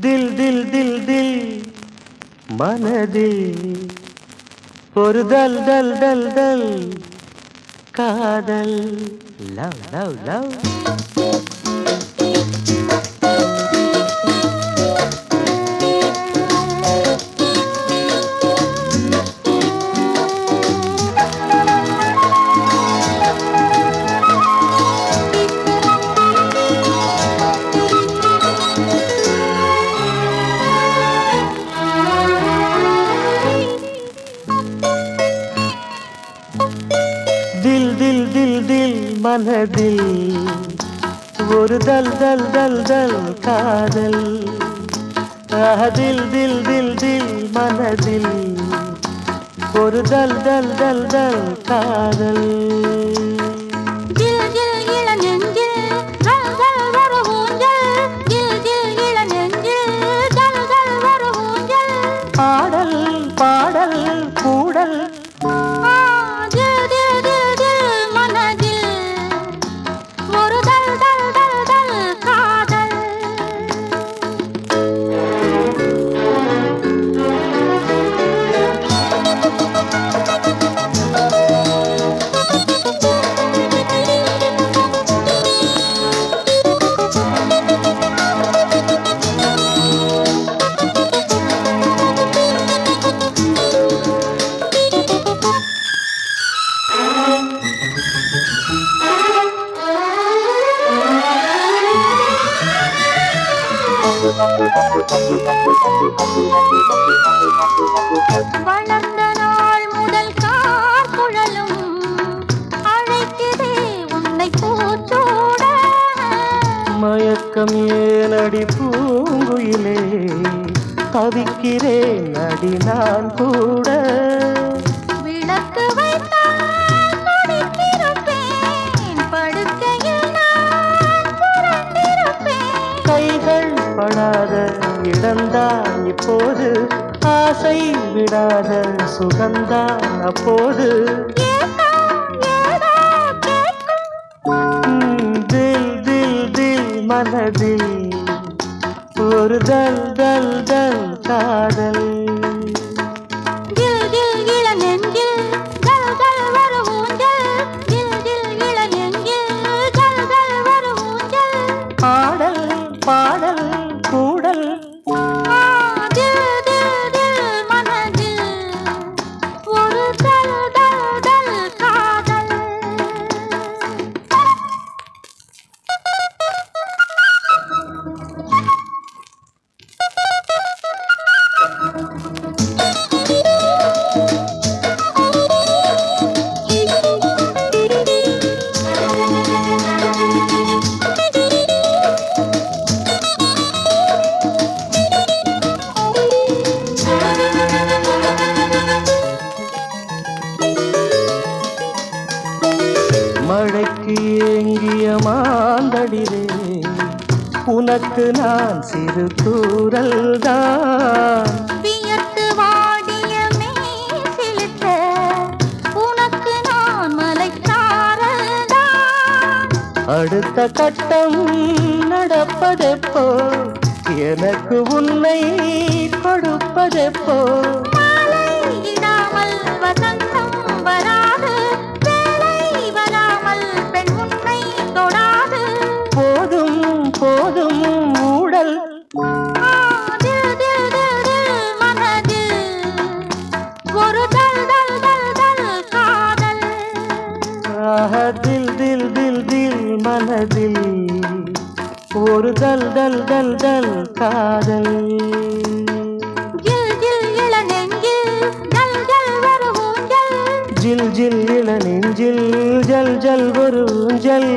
தில் தில் தில் தில். மனதில் ஒரு தல் தல் தல் தல். காதல். Love love love. மனதில் ஒரு தல் தல் தல் தல் காதல். அதில் தில் தில் தில் மனதில் ஒரு தல் தல் தல் தல் காதல். வளர்ந்த நாள் முதல் கார் அழைக்குதே உன்னை மயக்கம் ஏனடி பூங்குயிலே? தவிக்கிறேன் அடி நான் கூட. இடம்தான் இப்போது. ஆசை விடாத சுகந்தான் அப்போது. தில் தில் தில் மனதில் ஒரு தல் தல் தல் காதல் மழைக்கு ஏங்கிய மாந்தடிலே உனக்கு நான் சிறு தூரல் தான் வியர்த்து வாடிய மேசிலிட்ட உனக்கு நான் மலைச்சாரல்தான் அடுத்த கட்டம் நடப்பதெப்போ எனக்கு உன்னை கொடுப்பதெப்போ போதும் ஆ, தில், தில், தில், தில் மனதில். ஒரு தல் தல் தல் தல் காதல். ஜில் ஜில் ஜல் ஜல் ஜில். ஜில் இள நெஞ்சில் ஜல் ஜல் ஒரு ஊஞ்சல்